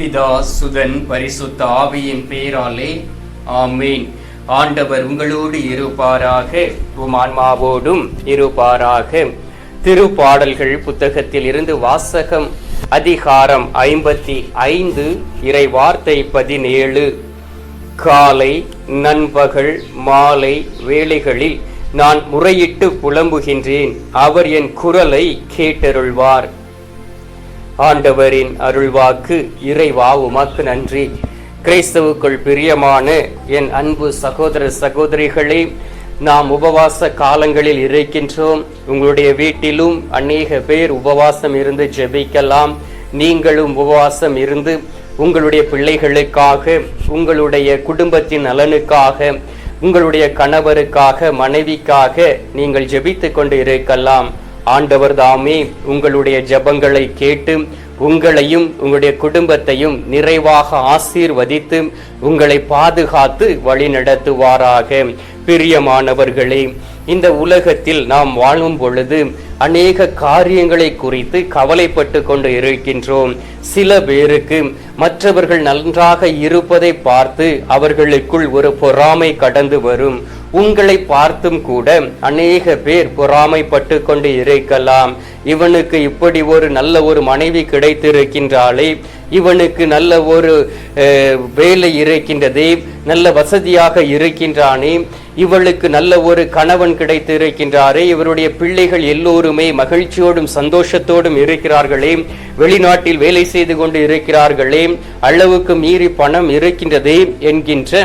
பிதா சுதன் பரிசுத்த ஆவியின் பேராலே ஆமீன். ஆண்டவர் உங்களோடு இருப்பாராக உமான்மாவோடும் இருப்பாராக. திருப்பாடல்கள் புத்தகத்தில் இருந்து வாசகம் அதிகாரம் ஐம்பத்தி ஐந்து இறை வார்த்தை பதினேழு. காலை நண்பகல் மாலை வேளைகளில் நான் முறையிட்டு புலம்புகின்றேன். அவர் என் குரலை கேட்டருள்வார். ஆண்டவரின் அருள்வாக்கு இறைவா உமக்கு நன்றி. கிறிஸ்தவுக்குள் பிரியமான என் அன்பு சகோதர சகோதரிகளே நாம் உபவாச காலங்களில் இருக்கின்றோம். உங்களுடைய வீட்டிலும் அநேக பேர் உபவாசம் இருந்து ஜெபிக்கலாம். நீங்களும் உபவாசம் இருந்து உங்களுடைய பிள்ளைகளுக்காக உங்களுடைய குடும்பத்தின் நலனுக்காக உங்களுடைய கணவருக்காக மனைவிக்காக நீங்கள் ஜெபித்து கொண்டு இருக்கலாம். ஆண்டவர் தாமே உங்களுடைய ஜெபங்களை கேட்டு உங்களையும் உங்களுடைய குடும்பத்தையும் நிறைவாக ஆசீர்வதித்து உங்களை பாதுகாத்து வழிநடத்துவாராக. பிரியமானவர்களே இந்த உலகத்தில் நாம் வாழும் பொழுது அநேக காரியங்களை குறித்து கவலைப்பட்டு கொண்டு இருக்கின்றோம். சில பேருக்கு மற்றவர்கள் நன்றாக இருப்பதை பார்த்து அவர்களுக்குள் ஒரு பொறாமை கடந்து வரும். உங்களை பார்த்தும் கூட அநேக பேர் பொறாமைப்பட்டு கொண்டு இருக்கலாம். இவனுக்கு இப்படி ஒரு நல்ல ஒரு மனைவி கிடைத்திருக்கின்றாளே இவனுக்கு நல்ல ஒரு வேலை இருக்கின்றதே நல்ல வசதியாக இருக்கின்றானே இவளுக்கு நல்ல ஒரு கணவன் கிடைத்து இருக்கின்றாரே இவருடைய பிள்ளைகள் எல்லோருமே மகிழ்ச்சியோடும் சந்தோஷத்தோடும் இருக்கிறார்களே வெளிநாட்டில் வேலை செய்து கொண்டு இருக்கிறார்களே அளவுக்கு மீறி பணம் இருக்கின்றதே என்கின்ற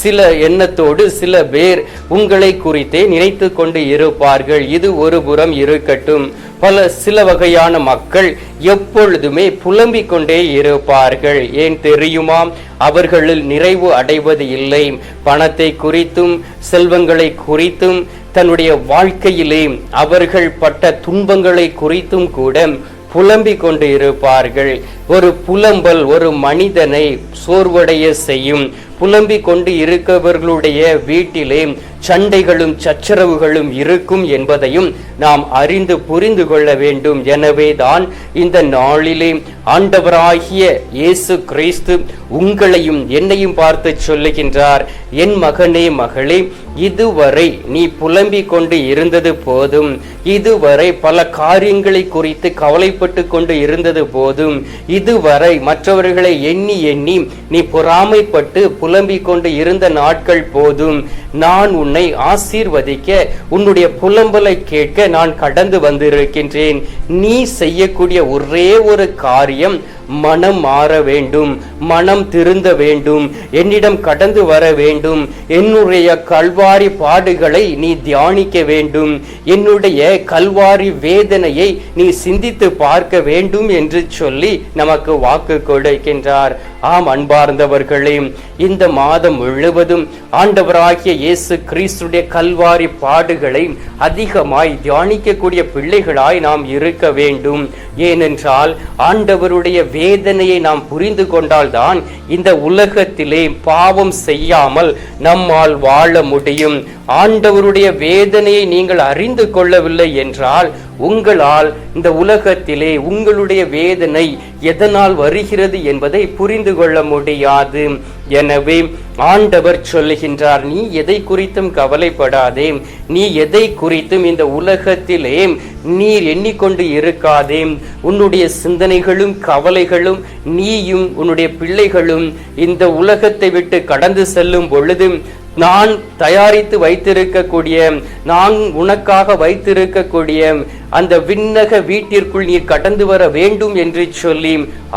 சில எண்ணத்தோடு சில பேர் உங்களை குறித்தே நினைத்து கொண்டு இருப்பார்கள். இது ஒரு புறம் இருக்கட்டும். பல சில வகையான மக்கள் எப்பொழுதுமே புலம்பிக் கொண்டே இருப்பார்கள். ஏன் தெரியுமா? அவர்களில் நிறைவு அடைவது இல்லை. பணத்தை குறித்தும் செல்வங்களை குறித்தும் தன்னுடைய வாழ்க்கையிலே அவர்கள் பட்ட துன்பங்களை குறித்தும் கூட புலம்பிக் கொண்டு இருப்பார்கள். ஒரு புலம்பல் ஒரு மனிதனை சோர்வடைய செய்யும். புலம்பிக் கொண்டு இருக்கவர்களுடைய வீட்டிலே சண்டைகளும் சச்சரவுகளும் இருக்கும் என்பதையும் நாம் அறிந்து புரிந்து கொள்ள வேண்டும். எனவே தான் இந்த நாளிலே ஆண்டவராகிய இயேசு கிறிஸ்து உங்களையும் என்னையும் பார்த்து சொல்லுகின்றார். என் மகனே மகளே இதுவரை நீ புலம்பிக் கொண்டு இருந்தது போதும். இதுவரை பல காரியங்களை குறித்து கவலைப்பட்டு கொண்டு இருந்தது போதும். இதுவரை மற்றவர்களை எண்ணி எண்ணி நீ பொறாமைப்பட்டு புலம்பிக் கொண்டு இருந்த நாட்கள் போதும். நான் உன்னை ஆசீர்வதிக்க உன்னுடைய புலம்பலை கேட்க நான் கடந்து வந்திருக்கின்றேன். நீ செய்யக்கூடிய ஒரே ஒரு காரியம் மனம் மாற வேண்டும் மனம் திருந்த வேண்டும் என்னிடம் கடந்து வர வேண்டும் என்னுடைய கல்வாரி பாடுகளை நீ தியானிக்க வேண்டும் என்னுடைய கல்வாரி வேதனையை நீ சிந்தித்து பார்க்க வேண்டும் என்று சொல்லி நமக்கு வாக்கு கொடுக்கின்றார். ஆம் அன்பார்ந்தவர்களே இந்த மாதம் முழுவதும் ஆண்டவராகிய இயேசு கிறிஸ்துடைய கல்வாரி பாடுகளை அதிகமாய் தியானிக்கக்கூடிய பிள்ளைகளாய் நாம் இருக்க வேண்டும். ஏனென்றால் ஆண்டவருடைய வேதனையை நாம் புரிந்து கொண்டால்தான் இந்த உலகத்திலே பாவம் செய்யாமல் நம்மால் வாழ முடியும். ஆண்டவருடைய வேதனையை நீங்கள் அறிந்து கொள்ளவில்லை என்றால் உங்களால் இந்த உலகத்திலே உங்களுடைய வேதனை எதனால் வருகிறது என்பதை புரிந்து கொள்ள முடியாது. எனவே ஆண்டவர் சொல்லுகின்றார் நீ எதை குறித்தும் கவலைப்படாதே. நீ எதை குறித்தும் இந்த உலகத்திலே நீர் எண்ணிக்கொண்டு இருக்காதே. உன்னுடைய சிந்தனைகளும் கவலைகளும் நீயும் உன்னுடைய பிள்ளைகளும் இந்த உலகத்தை விட்டு கடந்து செல்லும் பொழுது நான் தயாரித்து வைத்திருக்கக்கூடிய நான் உனக்காக வைத்திருக்கக்கூடிய அந்த விண்ணக வீட்டிற்குள் நீர் கடந்து வர வேண்டும் என்று சொல்லி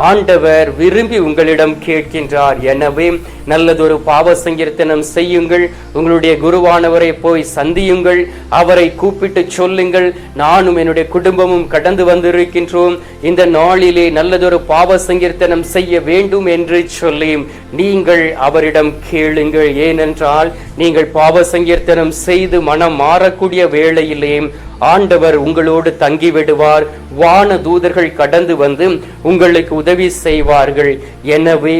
ஆண்டவர் விரும்பி உங்களிடம் கேட்கின்றார். எனவே நல்லதொரு பாவ சங்கீர்த்தனம் செய்யுங்கள். உங்களுடைய குருவானவரை போய் சந்தியுங்கள். அவரை கூப்பிட்டு சொல்லுங்கள். நானும் என்னுடைய குடும்பமும் கடந்து வந்திருக்கின்றோம். இந்த நாளிலே நல்லதொரு பாவ சங்கீர்த்தனம் செய்ய வேண்டும் என்று சொல்லி நீங்கள் அவரிடம் கேளுங்கள். ஏனென்றால் நீங்கள் பாவ சங்கீர்த்தனம் செய்து மனம் மாறக்கூடிய வேளையிலே ஆண்டவர் உங்களோடு தங்கிவிடுவார். வான தூதர்கள் கடந்து வந்து உங்களுக்கு உதவி செய்வார்கள். எனவே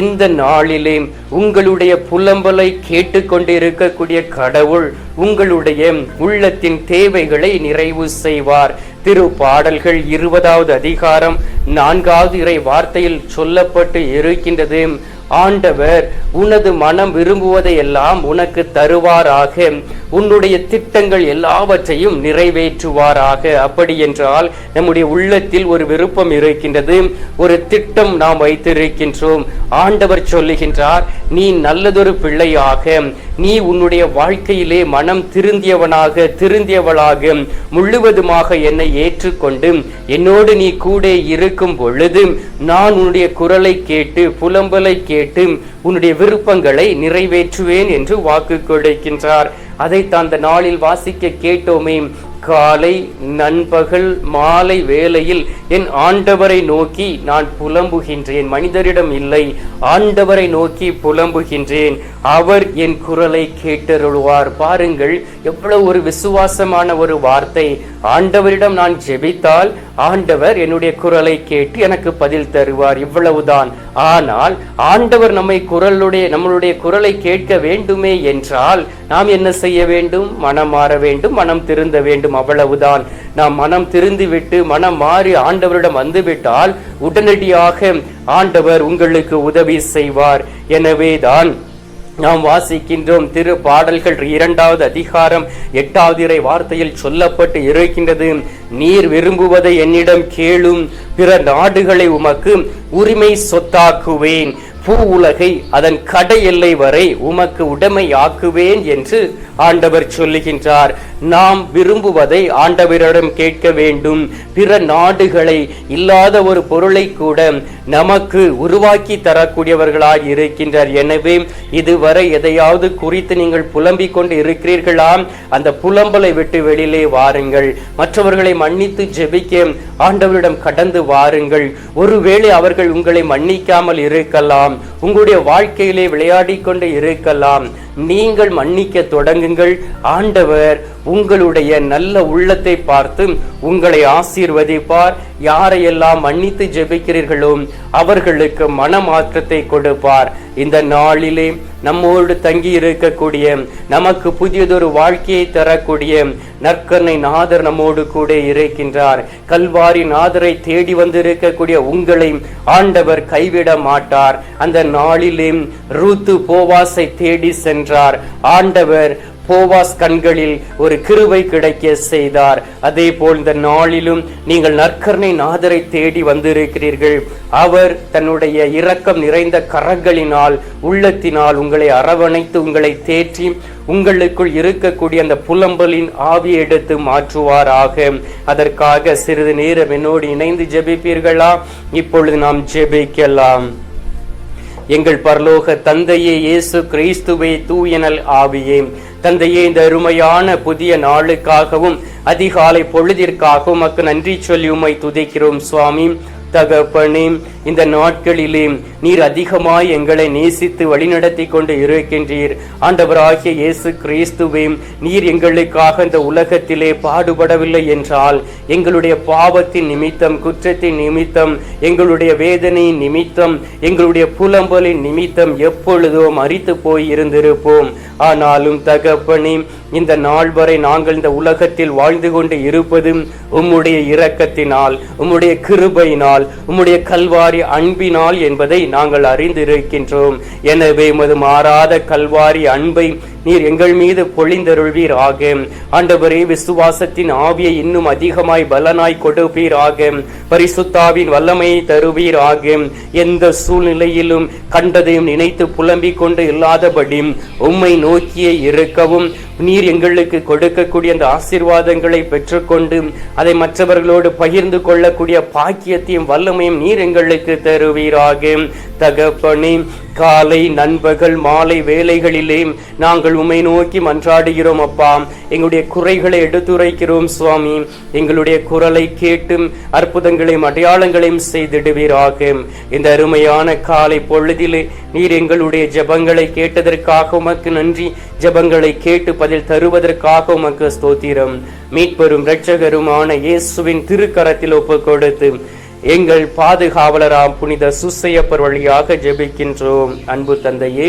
இந்த நாளிலே உங்களுடைய புலம்பலை கேட்டுக்கொண்டிருக்கக்கூடிய கடவுள் உங்களுடைய உள்ளத்தின் தேவைகளை நிறைவு செய்வார். திரு பாடல்கள் இருபதாவது அதிகாரம் நான்காவது இறை வார்த்தையில் சொல்லப்பட்டு இருக்கின்றது. ஆண்டவர் உனது மனம் விரும்புவதை எல்லாம் உனக்கு தருவாராக. உன்னுடைய திட்டங்கள் எல்லாவற்றையும் நிறைவேற்றுவாராக. அப்படி என்றால் நம்முடைய உள்ளத்தில் ஒரு விருப்பம் இருக்கின்றது. ஒரு திட்டம் நாம் வைத்திருக்கின்றோம். ஆண்டவர் சொல்லுகின்றார் நீ நல்லதொரு பிள்ளையாக நீ உன்னுடைய வாழ்க்கையிலே மனம் திருந்தியவனாக திருந்தியவளாக முழுவதுமாக என்னை ஏற்றுக்கொண்டு என்னோடு நீ கூட இருக்கும் பொழுது நான் உன்னுடைய குரலை கேட்டு புலம்பலை கேட்டு கேட்டு உன்னுடைய விருப்பங்களை நிறைவேற்றுவேன் என்று வாக்கு கொடுக்கின்றார். அதை அந்த நாளில் வாசிக்க கேட்டோமே காலை நண்பகல் மாலை வேளையில் என் ஆண்டவரை நோக்கி நான் புலம்புகின்றேன். மனிதரிடம் இல்லை ஆண்டவரை நோக்கி புலம்புகின்றேன். அவர் என் குரலை கேட்டருள்வார். பாருங்கள் எவ்வளவு ஒரு விசுவாசமான ஒரு வார்த்தை. ஆண்டவரிடம் நான் ஜெபித்தால் ஆண்டவர் என்னுடைய குரலை கேட்டு எனக்கு பதில் தருவார். இவ்வளவுதான். ஆனால் ஆண்டவர் நம்மை குரலுடைய நம்மளுடைய குரலை கேட்க வேண்டுமே என்றால் நாம் என்ன செய்ய வேண்டும்? மனம் மாற வேண்டும் மனம் திருந்த வேண்டும். அவ்வளவுதான். நாம் மனம் திருந்து விட்டு மனம் மாறி ஆண்டவரிடம் வந்துவிட்டால் உடனடியாக ஆண்டவர் உங்களுக்கு உதவி செய்வார். எனவேதான் நாம் வாசிக்கின்றோம் திரு பாடல்கள் இரண்டாவது அதிகாரம் எட்டாவது இறை வார்த்தையில் சொல்லப்பட்டு இருக்கின்றது. நீர் விரும்புவதை என்னிடம் கேளும் பிற நாடுகளை உமக்கு உரிமை சொத்தாக்குவேன். பூ உலகை அதன் கடை எல்லை வரை உமக்கு உடைமையாக்குவேன் என்று ஆண்டவர் சொல்லுகின்றார். நாம் விரும்புவதை ஆண்டவரிடம் கேட்க வேண்டும். பிற நாடுகளை இல்லாத ஒரு பொருளை கூட நமக்கு உருவாக்கி தரக்கூடியவர்களாய் இருக்கின்றார். எனவே இதுவரை எதையாவது குறித்து நீங்கள் புலம்பிக் கொண்டு இருக்கிறீர்களா அந்த புலம்பலை விட்டு வெளியிலே வாருங்கள். மற்றவர்களை மன்னித்து ஜெபிக்க ஆண்டவரிடம் கடந்து வாருங்கள். ஒருவேளை அவர்கள் உங்களை மன்னிக்காமல் இருக்கலாம் உங்களுடைய வாழ்க்கையிலே விளையாடி கொண்டு இருக்கலாம். நீங்கள் மன்னிக்க தொடங்குங்கள். ஆண்டவர் உங்களுடைய நல்ல உள்ளத்தை பார்த்து உங்களை ஆசீர்வதிப்பார். யாரையெல்லாம் மன்னித்து ஜெபிக்கிறீர்களோ அவர்களுக்கு மனமாற்றத்தை கொடுப்பார். இந்த நாளிலே நம்மோடு தங்கி இருக்கக்கூடிய நமக்கு புதியதொரு வாழ்க்கையை தரக்கூடிய நற்கர்ணை நாதர் நம்மோடு கூட இருக்கின்றார். கல்வாரி நாதரை தேடி வந்திருக்கக்கூடிய உங்களை ஆண்டவர் கைவிட மாட்டார். அந்த நாளிலே ரூத்து போவாசை தேடி சென்றார். ஆண்டவர் போவாஸ் கண்களில் ஒரு கிருவை கிடைக்க செய்தார். அதே போல் இந்த நாளிலும் நீங்கள் நற்கர்ணை நாதரை தேடி வந்திருக்கிறீர்கள். அவர் தன்னுடைய இரக்கம் நிறைந்த கரங்களினால் உள்ளத்தினால் உங்களை அரவணைத்து உங்களை தேற்றி உங்களுக்குள் இருக்கக்கூடிய அந்த புலம்பலின் ஆவியை எடுத்து மாற்றுவாராக. அதற்காக சிறிது நேரம் என்னோடு இணைந்து ஜெபிப்பீர்களா? இப்பொழுது நாம் ஜெபிக்கலாம். எங்கள் பரலோக தந்தையே இயேசு கிறிஸ்துவே தூயனல் ஆவியே. தந்தையே இந்த அருமையான புதிய நாளுக்காகவும் அதிகாலை பொழுதிற்காகவும் மக்கு நன்றி சொல்லி உமை துதிக்கிறோம் சுவாமி. தகப்பனே இந்த நாட்களிலே நீர் அதிகமாய் எங்களை நேசித்து வழிநடத்தி கொண்டு இருக்கின்றீர். ஆண்டவராகிய இயேசு கிறிஸ்துவே நீர் எங்களுக்காக இந்த உலகத்திலே பாடுபடவில்லை என்றால் எங்களுடைய பாவத்தின் நிமித்தம் குற்றத்தின் நிமித்தம் எங்களுடைய வேதனையின் நிமித்தம் எங்களுடைய புலம்பலின் நிமித்தம் எப்பொழுதோ மறித்து போய் இருந்திருப்போம். ஆனாலும் தகப்பனே இந்த நாள் வரை நாங்கள் இந்த உலகத்தில் வாழ்ந்து கொண்டு இருப்பதும் உம்முடைய இரக்கத்தினால் உம்முடைய கிருபையினால் உம்முடைய கல்வாரி அன்பினால் என்பதை நாங்கள் அறிந்திருக்கின்றோம். எனவே உமது மாறாத கல்வாரி அன்பை நீர் எங்கள் மீது பொழிந்தருள்வீர் ஆகும் ஆண்டவரே விசுவாசத்தின் ஆவியை இன்னும் அதிகமாய் பலனாய் கொடுப்பீராக. பரிசுத்தாவின் வல்லமையை தருவீர் ஆகும் எந்த சூழ்நிலையிலும் கண்டதையும் நினைத்து புலம்பிக் கொண்டு இல்லாதபடி உம்மை நோக்கியே இருக்கவும் நீர் எங்களுக்கு கொடுக்கக்கூடிய அந்த ஆசீர்வாதங்களை பெற்றுக்கொண்டு அதை மற்றவர்களோடு பகிர்ந்து கொள்ளக்கூடிய பாக்கியத்தையும் வல்லமையும் நீர் எங்களுக்கு தருவீராக. தகப்பனே காலை நண்பகல் மாலை வேலைகளிலே நாங்கள் உம்மை நோக்கி மன்றாடுகிறோம் அப்பா. எங்களுடைய குறைகளை எடுத்துரைக்கிறோம் சுவாமி. எங்களுடைய குரலை கேட்டும் அற்புதங்களையும் அடையாளங்களையும் செய்திடுவீராக. இந்த அருமையான காலை பொழுதிலே நீர் எங்களுடைய ஜெபங்களை கேட்டதற்காக உமக்கு நன்றி. ஜெபங்களை கேட்டு பதில் தருவதற்காக உமக்கு ஸ்தோத்திரம். மீட்பெரும் இரட்சகருமான இயேசுவின் திருக்கரத்தில் ஒப்பு கொடுத்து எங்கள் பாதுகாவலராம் புனித சுசையப்பர் வழியாக ஜெபிக்கின்றோம். அன்பு தந்தையே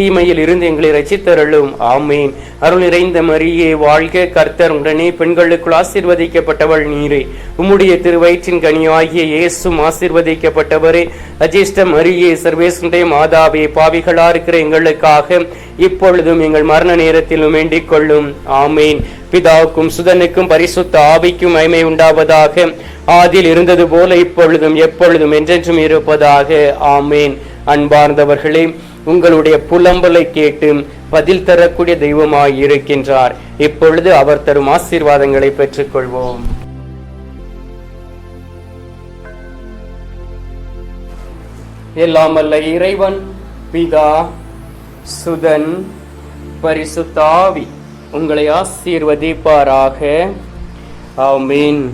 தீமையில் இருந்து எங்களை ரசித்தருளும். ஆமேன். அருள் நிறைந்த மரியே வாழ்க கர்த்தர். உடனே பெண்களுக்குள் ஆசீர்வதிக்கப்பட்டவள் நீரே. உம்முடைய திருவயிற்றின் கனியாகிய இயேசும் ஆசீர்வதிக்கப்பட்டவரே. அஜிஷ்ட மரியே சர்வேசுடைய மாதாவே பாவிகளா இருக்கிற எங்களுக்காக இப்பொழுதும் எங்கள் மரண நேரத்திலும் வேண்டிக் கொள்ளும். ஆமேன். பிதாவுக்கும் சுதனுக்கும் பரிசுத்த ஆவிக்கும் மகிமை உண்டாவதாக. ஆதில் இருந்தது போல இப்பொழுதும் எப்பொழுதும் என்றென்றும் இருப்பதாக. ஆமேன். அன்பார்ந்தவர்களே உங்களுடைய புலம்பலை கேட்டு பதில் தரக்கூடிய தெய்வமாய் இருக்கின்றார். இப்பொழுது அவர் தரும் ஆசீர்வாதங்களை பெற்றுக்கொள்வோம். எல்லாம் அல்ல இறைவன் பிதா சுதன் பரிசுத்தாவி உங்களை ஆசீர்வதிப்பாராக. ஆமீன்.